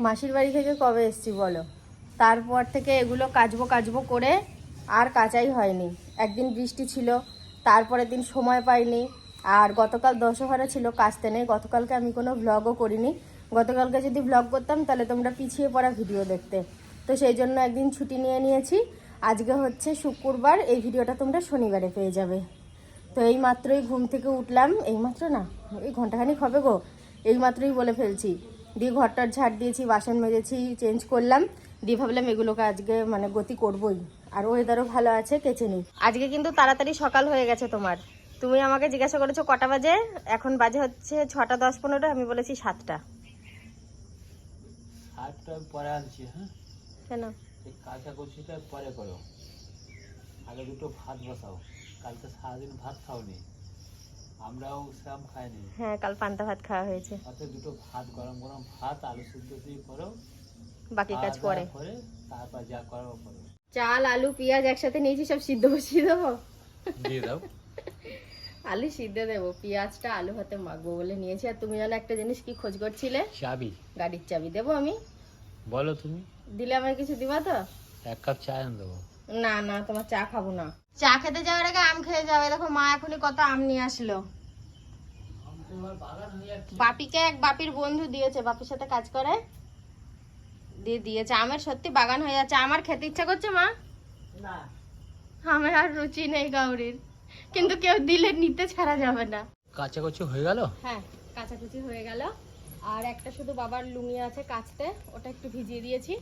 মাসির বাড়ি থেকে কবে এসছি বলো? তারপর থেকে এগুলো কাচবো কাচবো করে আর কাচাই হয়নি। একদিন বৃষ্টি ছিল, তারপরের দিন সময় পাইনি। আর গতকাল দশহরা ছিল, কাচতে নেই। গতকালকে আমি কোনো ভ্লগও করিনি। গতকালকে যদি ভ্লগ করতাম, তাহলে তোমরা পিছিয়ে পড়া ভিডিও দেখতে। তো সেই জন্য একদিন ছুটি নিয়ে নিয়েছি। আজকে হচ্ছে শুক্রবার, এই ভিডিওটা তোমরা শনিবারে পেয়ে যাবে। তো এই মাত্রই ঘুম থেকে উঠলাম। এই মাত্র না, এই ঘন্টাখানিক হবে গো। এই মাত্রই বলে ফেলছি। দিয়ে ঘরটার ঝাড় দিয়েছি বাসন মেজেছি চেঞ্জ করলাম। দিয়ে ভাবলাম এগুলোকে আজকে মানে গতি করবই। আর ওয়েদারও ভালো আছে কেচে নিই। আজকে কিন্তু তাড়াতাড়ি সকাল হয়ে গেছে তোমার। তুমি আমাকে জিজ্ঞাসা করেছ কটা বাজে? এখন বাজে হচ্ছে ছটা দশ পনেরো আমি বলেছি সাতটা। পরে আনছি হ্যাঁ? কেন? এই কাঁচা কচুটা পরে করো। আগে দুটো ভাত বসাও। কালকে সারাদিন ভাত খাওনি। আমরাও সেরকম খাইনি। হ্যাঁ কাল পান্তা ভাত খাওয়া হয়েছে। অর্থাৎ দুটো ভাত গরম গরম ভাত আলু সিদ্ধ দিয়ে করো। বাকি কাজ পরে। করে তারপর যা করো করো। চাল আলু পেঁয়াজ একসাথে নিয়েছি সব সিদ্ধ বসিয়ে দেবো। দিয়ে দাও। আলু সিদ্ধ দেবো পেঁয়াজটা আলু হাতে মাখবো বলে নিয়েছি। আর তুমি জানো একটা জিনিস কি খোঁজ করছিলে চাবি। গাড়ির চাবি দেবো আমি। বলো তুমি। দিলে আমায় কিছু দিবা তো? এক কাপ চা এনে দেবো। না না তোমার চা খাব না। চা খেতে যাওয়ার আগে আম খেয়ে যাবে দেখো মা এখনই কত আম নিয়ে আসলো। বাপিকে এক বাপির বন্ধু দিয়েছে বাপির সাথে কাজ করে। দিয়ে দিয়েছে আমের সত্যি বাগান হয়ে যাচ্ছে। আমার খেতে ইচ্ছা করছে মা? আমার আর রুচি নেই গাউরির কিন্তু কেউ দিলে নিতে ছাড়া যাবে না। কাঁচা কচু হয়ে গেল? হ্যাঁ কাঁচাকুচি হয়ে গেল। আর একটা শুধু বাবার লুঙ্গি আছে কাচতে ওটা একটু ভিজিয়ে দিয়েছি।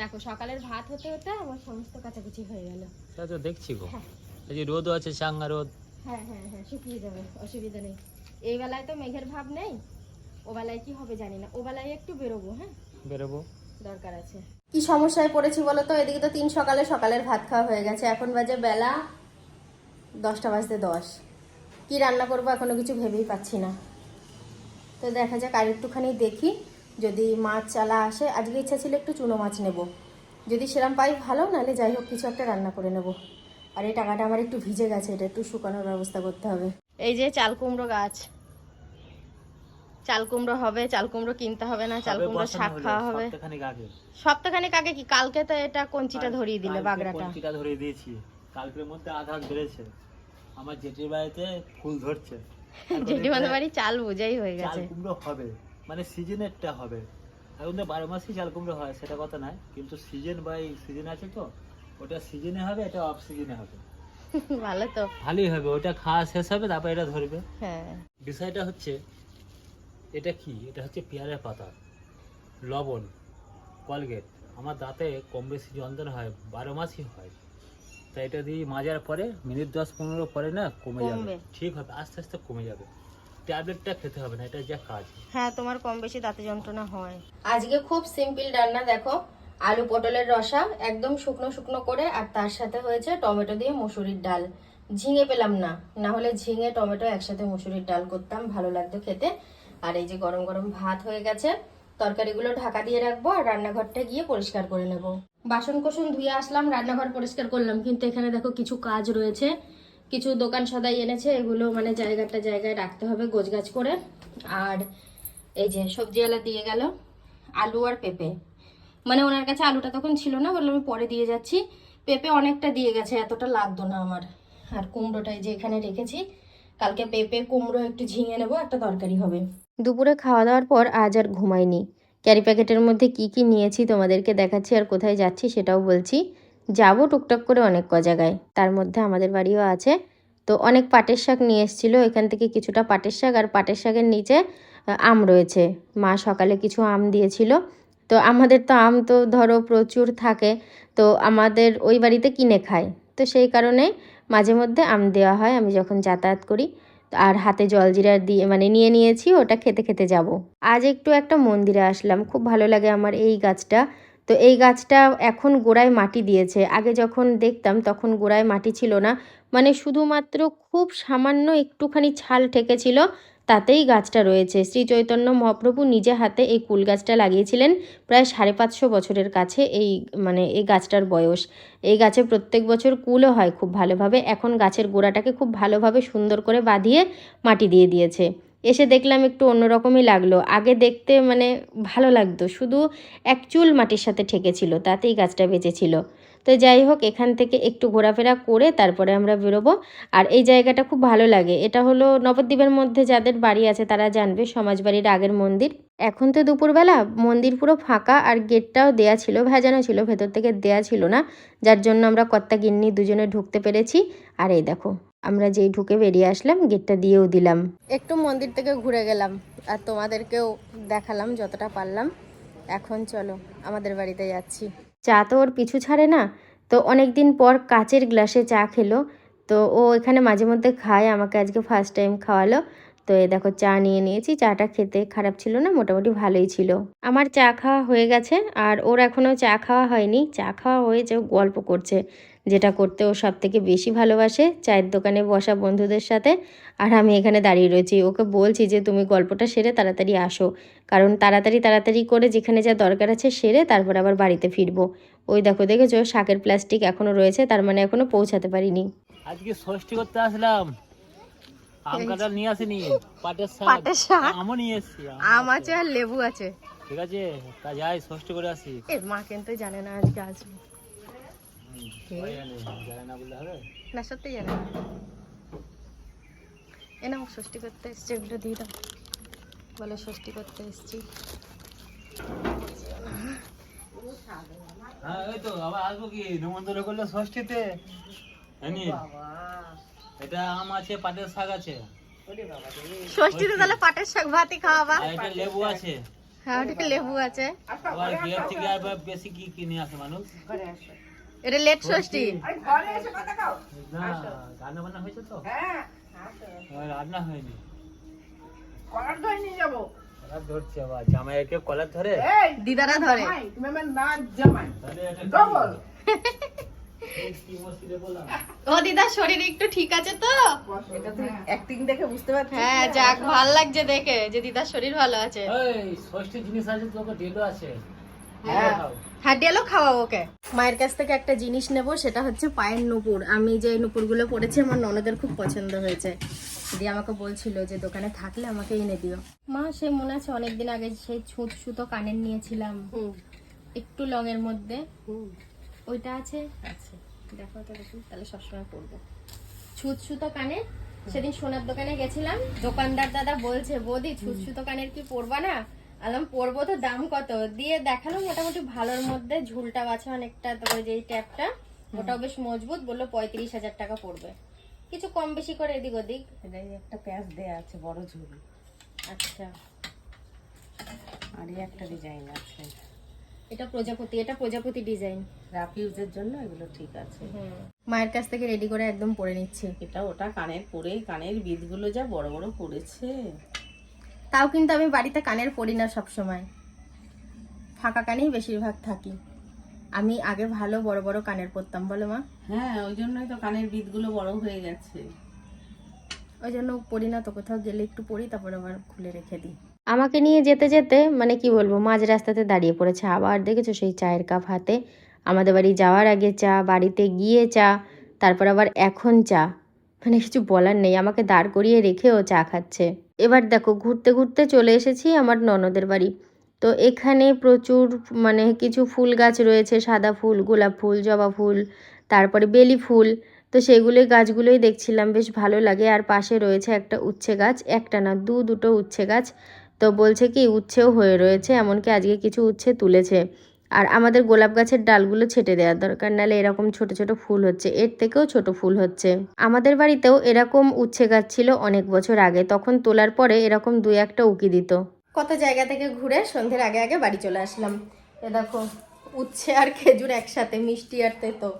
দেখো সকালের ভাত হতে হতে আমার সমস্ত কাঁচাকুচি হয়ে গেল। তা তো দেখছি গো। হ্যাঁ। এই যে রোদও আছে চাঙ্গা রোদ হ্যাঁ হ্যাঁ হ্যাঁ শুকিয়ে যাবে অসুবিধা নেই। এই বেলায় তো মেঘের ভাব নেই। ও বেলায় কি হবে জানি না। ও বেলায় একটু বেরোবো হ্যাঁ? বেরোবো। দরকার আছে। কি সমস্যায় পড়েছি বলো তো? এদিকে তো তিন সকালে সকালের ভাত খাওয়া হয়ে গেছে। এখন বাজে বেলা দশটা বাজতে দশ। কি রান্না করব এখনও কিছু ভেবেই পাচ্ছি না। তো দেখা যাক আর একটুখানি দেখি। যদি মাছ চালা আসে আজকে ইচ্ছা ছিল একটু চুনো মাছ নেব। যদি সেরম পাই ভালো। নাহলে যাই হোক কিছু একটা রান্না করে নেব। আর এই টাকাটা আমার একটু ভিজে গেছে এটা একটু শুকানোর ব্যবস্থা করতে হবে। এই যে চাল কুমড়ো গাছ। চাল কুমড়ো হবে চাল কুমড়ো কিনতে হবে না চাল কুমড়ো শাক খাওয়া হবে। সপ্তাহখানিক আগে। কি? কালকে তো এটা কঞ্চিটা ধরিয়ে দিলে বাগড়াটা। কঞ্চিটা ধরিয়ে দিয়েছি। কালকের মধ্যে আধার বেড়েছে। আমার জেঠির বাড়িতে ফুল ধরছে। জেঠিমাদের বাড়ি চাল বোঝাই হয়ে চাল গেছে কুমড়ো হবে। মানে সিজনেরটা হবে। এখন তো বারো মাসই চাল কুমড়ো হয় সেটা কথা নয়। কিন্তু সিজন বাই সিজন আছে তো। ওটা সিজনে হবে এটা অফ সিজনে হবে। ভালো তো। ভালোই হবে ওটা খাওয়া শেষ হবে তারপর এটা ধরবে। হ্যাঁ। বিষয়টা হচ্ছে এটা কি? এটা হচ্ছে পেয়ারের পাতা লবণ কলগেট। আমার দাঁতে কম বেশি যন্ত্রণা হয় বারো মাসই হয়। তাই এটা দিয়ে মাজার পরে মিনিট দশ পনেরো পরে না কমে যাবে। ঠিক হবে আস্তে আস্তে কমে যাবে। ট্যাবলেটটা খেতে হবে না এটা যা কাজ। হ্যাঁ তোমার কম বেশি দাঁতে যন্ত্রণা হয়। আজকে খুব সিম্পল রান্না দেখো। আলু পটলের রসা একদম শুকনো শুকনো করে, আর তার সাথে হয়েছে টমেটো দিয়ে মুসুরির ডাল। ঝিঙে পেলাম না না হলে ঝিঙে, টমেটো একসাথে মুসুরির ডাল করতাম, ভালো লাগতো খেতে। আর এই যে গরম গরম ভাত হয়ে গেছে, তরকারিগুলো ঢাকা দিয়ে রাখব, আর রান্নাঘরটা গিয়ে পরিষ্কার করে নেব। বাসন কোসন ধুয়ে আসলাম, রান্নাঘর পরিষ্কার করলাম, কিন্তু এখানে দেখো কিছু কাজ রয়েছে। কিছু দোকান সদাই এনেছে, এগুলো মানে জায়গাটা জায়গায় রাখতে হবে গোছগাছ করে। আর এই যে সবজিওয়ালা দিয়ে গেল, আলু আর পেঁপে। মানে ওনার কাছে আলুটা তখন ছিল না বললাম আমি পরে দিয়ে যাচ্ছি। পেঁপে অনেকটা দিয়ে গেছে, এতটা লাগতো না আমার। আর কুমড়োটাই যে এখানে রেখেছি, কালকে পেঁপে, কুমড়ো একটু ঝিঙে নেব, একটা তরকারি হবে। দুপুরে খাওয়া দাওয়ার পর আজ আর ঘুমাইনি। ক্যারি প্যাকেটের মধ্যে কি কি নিয়েছি তোমাদেরকে দেখাচ্ছি আর কোথায় যাচ্ছি সেটাও বলছি। যাব টুকটাক করে অনেক ক জায়গায় তার মধ্যে আমাদের বাড়িও আছে। তো অনেক পাটের শাক নিয়ে এসেছিল, এখান থেকে কিছুটা পাটের শাক আর পাটের শাকের নিচে আম রয়েছে। মা সকালে কিছু আম দিয়েছিল তো আমাদের তো আম তো ধরো প্রচুর থাকে, তো আমাদের ওই বাড়িতে কিনে খায়। তো সেই কারণে মাঝে মধ্যে আম দেওয়া হয়, আমি যখন যাতায়াত করি। আর হাতে জলজিরা দিয়ে মানে নিয়ে নিয়েছি, ওটা খেতে খেতে যাব। আজ একটু একটা মন্দিরে আসলাম, খুব ভালো লাগে আমার এই গাছটা। তো এই গাছটা এখন গোড়ায় মাটি দিয়েছে। আগে যখন দেখতাম তখন গোড়ায় মাটি ছিল না মানে শুধুমাত্র খুব সামান্য একটুখানি ছাল ঠেকেছিল তাতেই গাছটা রয়েছে। শ্রী চৈতন্য মহাপ্রভু নিজে হাতে এই কুল গাছটা লাগিয়েছিলেন প্রায় সাড়ে পাঁচশো বছরের কাছে এই মানে এই গাছটার বয়স। এই গাছে প্রত্যেক বছর কুলও হয় খুব ভালোভাবে। এখন গাছের গোড়াটাকে খুব ভালোভাবে সুন্দর করে বাঁধিয়ে মাটি দিয়ে দিয়েছে। এসে দেখলাম একটু অন্যরকমই লাগল। আগে দেখতে মানে ভালো লাগতো, শুধু এক চুল মাটির সাথে ঠেকেছিল, তাতেই গাছটা বেঁচেছিল। তো যাই হোক, এখান থেকে একটু ঘোরাফেরা করে তারপরে আমরা বেরোবো। আর এই জায়গাটা খুব ভালো লাগে। এটা হলো নবদ্বীপের মধ্যে যাদের বাড়ি আছে তারা জানবে, সমাজবাড়ির আগের মন্দির। এখন তো দুপুরবেলা, মন্দির পুরো ফাঁকা আর গেটটাও দেয়া ছিল, ভেজানো ছিল, ভেতর থেকে দেয়া ছিল না। যার জন্য আমরা কর্তা গিন্নি দুজনে ঢুকতে পেরেছি। আর এই দেখো আমরা যেই ঢুকে বেরিয়ে আসলাম গেটটা দিয়েও দিলাম। একটু মন্দির থেকে ঘুরে গেলাম আর তোমাদেরকেও দেখালাম যতটা পারলাম। এখন চলো আমাদের বাড়িতে যাচ্ছি। চা তো ওর পিছু ছাড়ে না তো অনেক দিন পর কাচের গ্লাসে চা খেলো। তো ও এখানে মাঝে মধ্যে খায় আমাকে আজকে ফার্স্ট টাইম খাওয়ালো। তো এই দেখো চা নিয়ে নিয়েছি। চাটা খেতে খারাপ ছিল না মোটামুটি ভালোই ছিল। আমার চা খাওয়া হয়ে গেছে আর ওর এখনও চা খাওয়া হয়নি। চা খাওয়া হয়েছে গল্প করছে। যেটা করতে ও সব থেকে বেশি ভালোবাসে চায়ের দোকানে বসা বন্ধুদের সাথে। আর আমি এখানে দাঁড়িয়ে রয়েছি। ওকে বলছি যে তুমি গল্পটা সেরে তাড়াতাড়ি আসো। কারণ তাড়াতাড়ি তাড়াতাড়ি করে যেখানে যা দরকার আছে সেরে তারপর আবার বাড়িতে ফিরবো। ওই দেখো দেখেছ? শাকের প্লাস্টিক এখনও রয়েছে তার মানে এখনও পৌঁছাতে পারিনি। আজকে ষষ্ঠী করতে আসলাম। আম কাঁঠাল নিয়ে আসিনি পাটের শাক। পাটের শাক? আমও নিয়ে এসছি আম আছে। আর লেবু আছে। ঠিক আছে? তা যাই ষষ্ঠী করে আসি। মা কিন্তু জানে না আজকে আসবে। না সত্যি জানে না এ ষষ্ঠী করতে এসছি দিয়ে দাও বলে ষষ্ঠী করতে এসছি হ্যাঁ আম আছে পাটের শাক আছে ষষ্ঠীতে তাহলে পাটের শাক ভাতই লেবু আছে হ্যাঁ লেবু আছে থেকে বেশি কি কিনে আসে মানুষ এটা লেট ষষ্ঠী। না রান্না বান্না হয়েছে তো? আমার রান্না হয়নি। কলার ধরছে আবার। জামাইকে কলার ধরে? দিদারা ধরে। এটা মুশকিলে বললাম। ও দিদার শরীর একটু ঠিক আছে তো? অ্যাক্টিং দেখে বুঝতে পারছি? হ্যাঁ যাক ভালো লাগছে দেখে যে দিদার শরীর ভালো আছে। এই ষষ্ঠী জিনিস আছে তোকে ডেলো আছে। হ্যাঁ। খাও। হ্যাঁ ওকে। মায়ের কাছ থেকে একটা জিনিস নেব সেটা হচ্ছে পায়ের নুপুর। আমি যে নুপুরগুলো পরেছি আমার ননদের খুব পছন্দ হয়েছে। দিয়ে আমাকে বলছিল যে দোকানে থাকলে আমাকে এনে দিও। মা সে মনে আছে অনেকদিন আগে সেই ছুঁচ সুতো কানের নিয়েছিলাম। একটু লং এর মধ্যে ওইটা আছে? আছে। দেখো তাহলে সবসময় পরবো। ছুঁচ সুতো কানের? সেদিন সোনার দোকানে গেছিলাম। দোকানদার দাদা বলছে বৌদি ছুঁচ সুতো কানের কি পরবা না? আলাম পরবো তো দাম কত? দিয়ে দেখাল মোটামুটি ভালোর মধ্যে ঝুলটা আছে অনেকটা তারপরে যে ট্যাপটা ওটাও বেশ মজবুত বলল পঁয়ত্রিশ হাজার টাকা পড়বে। কিছু কম বেশি করে এদিক ওদিক। এটাই একটা প্যাচ দেয়া আছে বড় ঝুল। আচ্ছা। আর একটা ডিজাইন আছে। এটা প্রজাপতি এটা প্রজাপতি ডিজাইন রাফ ইউজের জন্য এগুলো ঠিক আছে। মায়ের কাছ থেকে রেডি করে একদম পরে নিচ্ছে। এটা ওটা কানের পরে কানের বিদগুলো যা বড় বড় পড়েছে। তাও কিন্তু আমি বাড়িতে কানের পরি না সব সময় ফাঁকা কানেই বেশিরভাগ থাকি। আমি আগে ভালো বড় বড় কানের পরতাম বলো মা। হ্যাঁ ওই জন্যই তো কানের বিদগুলো বড় হয়ে গেছে। ওই জন্য পড়ি না তো কোথাও গেলে একটু পড়ি তারপর আবার খুলে রেখে দিই। আমাকে নিয়ে যেতে যেতে মানে কি বলব মাঝ রাস্তাতে দাঁড়িয়ে পড়েছে। আবার দেখেছ সেই চায়ের কাপ হাতে? আমাদের বাড়ি যাওয়ার আগে চা বাড়িতে গিয়ে চা তারপর আবার এখন চা। মানে কিছু বলার নেই আমাকে দাঁড় করিয়ে রেখেও চা খাচ্ছে। এবার দেখো, ঘুরতে ঘুরতে চলে এসেছি আমার ননদের বাড়ি। তো এখানে প্রচুর মানে কিছু ফুল গাছ রয়েছে, সাদা ফুল, গোলাপ ফুল, জবা ফুল, তারপরে বেলি ফুল। তো সেগুলোই গাছগুলোই দেখছিলাম, বেশ ভালো লাগে। আর পাশে রয়েছে একটা উচ্ছে গাছ, একটা না, দু দুটো উচ্ছে গাছ। তো বলছে কি, উচ্ছেও হয়ে রয়েছে, এমনকি আজকে কিছু উচ্ছে তুলেছে। আর আমাদের গোলাপ গাছের ডালগুলো ছেটে দেওয়ার দরকার, নাহলে এরকম ছোট ছোট ফুল হচ্ছে। এর থেকেও ছোট ফুল হচ্ছে। আমাদের বাড়িতেও এরকম উচ্ছে গাছ ছিল অনেক বছর আগে। তখন তোলার পরে এরকম দুই একটা উকি দিত। কত জায়গা থেকে ঘুরে সন্ধ্যের আগে আগে বাড়ি চলে আসলাম। এ দেখো, উচ্ছে আর খেজুর একসাথে, মিষ্টি আর তেতো।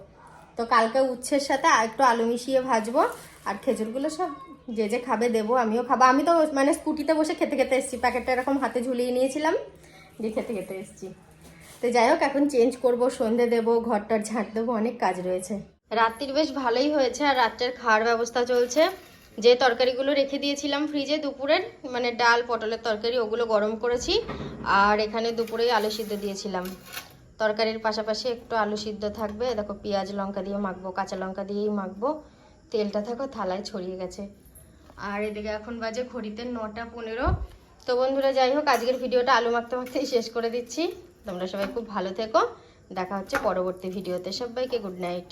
তো কালকে উচ্ছের সাথে একটু আলু মিশিয়ে ভাজবো, আর খেজুরগুলো সব যে যে খাবে দেবো, আমিও খাব। আমি তো মানে স্কুটিতে বসে খেতে খেতে এসেছি, প্যাকেটটা এরকম হাতে ঝুলিয়ে নিয়েছিলাম, দিয়ে খেতে খেতে এসেছি। তো যাই হোক, এখন চেঞ্জ করব, সন্ধে দেবো, ঘরটার ঝাঁট দেবো, অনেক কাজ রয়েছে। রাত্রির বেশ ভালোই হয়েছে আর রাত্রের খাওয়ার ব্যবস্থা চলছে। যে তরকারিগুলো রেখে দিয়েছিলাম ফ্রিজে দুপুরের মানে ডাল, পটলের তরকারি, ওগুলো গরম করেছি। আর এখানে দুপুরেই আলু সিদ্ধ দিয়েছিলাম। তরকারির পাশাপাশি একটু আলু সিদ্ধ থাকবে। দেখো, পেঁয়াজ লঙ্কা দিয়ে মাখবো, কাঁচা লঙ্কা দিয়েই মাখবো। তেলটা দেখো, থালায় ছড়িয়ে গেছে। আর এদিকে এখন বাজে ঘড়িতে নটা পনেরো। তো বন্ধুরা, যাই হোক, আজকের ভিডিওটা আলু মাখতে মাখতেই শেষ করে দিচ্ছি। তোমরা সবাই খুব ভালো থেকো। দেখা হচ্ছে পরবর্তী ভিডিওতে। সবাইকে গুড নাইট